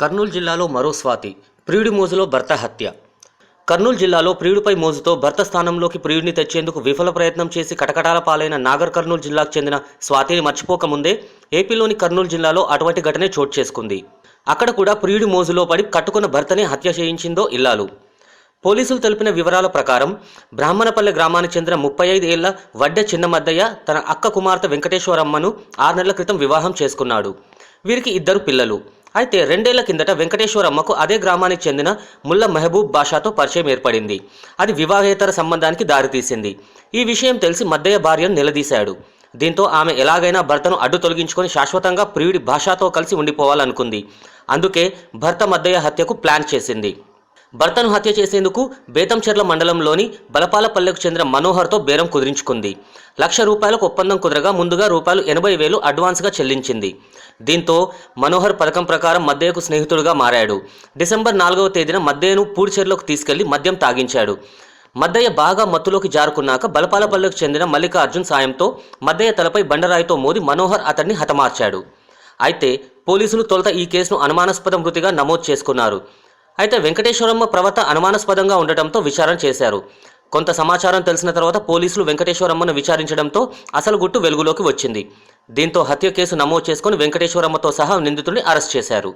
కర్నూలు జిల్లాలో మరో స్వాతి ప్రియుడి మోజులో భర్త హత్య. కర్నూలు జిల్లాలో ప్రియుడిపై మోజుతో భర్త స్థానంలోకి ప్రియుడిని తెచ్చేందుకు విఫల ప్రయత్నం చేసి కటకటాల పాలైన నాగర్ కర్నూలు జిల్లాకు చెందిన స్వాతిని మర్చిపోకముందే ఏపీలోని కర్నూలు జిల్లాలో అటువంటి ఘటనే చోటు చేసుకుంది. అక్కడ కూడా ప్రియుడి మోజులో పడి కట్టుకున్న భర్తనే హత్య చేయించిందో ఇల్లాలు. పోలీసులు తెలిపిన వివరాల ప్రకారం బ్రాహ్మణపల్లె గ్రామానికి చెందిన ముప్పై ఐదు ఏళ్ళ వడ్డె చిన్నమద్దయ్య తన అక్క కుమార్తె వెంకటేశ్వరమ్మను ఆరు నెలల క్రితం వివాహం చేసుకున్నాడు. వీరికి ఇద్దరు పిల్లలు. అయితే రెండేళ్ళ కిందట వెంకటేశ్వరమ్మకు అదే గ్రామానికి చెందిన ముల్ల మెహబూబ్ బాషాతో పరిచయం ఏర్పడింది. అది వివాహేతర సంబంధానికి దారితీసింది. ఈ విషయం తెలిసి మద్దయ్య భార్యను నిలదీశాడు. దీంతో ఆమె ఎలాగైనా భర్తను అడ్డు తొలగించుకొని శాశ్వతంగా ప్రియుడి భాషతో కలిసి ఉండిపోవాలనుకుంది. అందుకే భర్త మద్దయ్య హత్యకు ప్లాన్ చేసింది. భర్తను హత్య చేసేందుకు బేతంచెర్ల మండలంలోని బలపాలపల్లెకు చెందిన మనోహర్తో బేరం కుదిరించుకుంది. లక్ష రూపాయలకు ఒప్పందం కుదరగా ముందుగా రూపాయలు ఎనభై వేలు అడ్వాన్స్గా చెల్లించింది. దీంతో మనోహర్ పథకం ప్రకారం మద్దయ్యకు స్నేహితుడుగా మారాడు. డిసెంబర్ నాలుగవ తేదీన మద్దయ్యను పూడిచెర్లోకి తీసుకెళ్ళి మద్యం తాగించాడు. మద్దయ్య బాగా మత్తులోకి జారుకున్నాక బలపాలపల్లెకు చెందిన మల్లికార్జున్ సాయంతో మద్దయ్య తలపై బండరాయితో మోది మనోహర్ అతన్ని హతమార్చాడు. అయితే పోలీసులు తొలుత ఈ కేసును అనుమానాస్పద మృతిగా నమోదు చేసుకున్నారు. అయితే వెంకటేశ్వరమ్మ ప్రవర్త అనుమానాస్పదంగా ఉండటంతో విచారణ చేశారు. కొంత సమాచారం తెలిసిన తర్వాత పోలీసులు వెంకటేశ్వరమ్మను విచారించడంతో అసలు గుట్టు వెలుగులోకి వచ్చింది. దీంతో హత్య కేసు నమోదు చేసుకుని వెంకటేశ్వరమ్మతో సహా నిందితుడిని అరెస్ట్ చేశారు.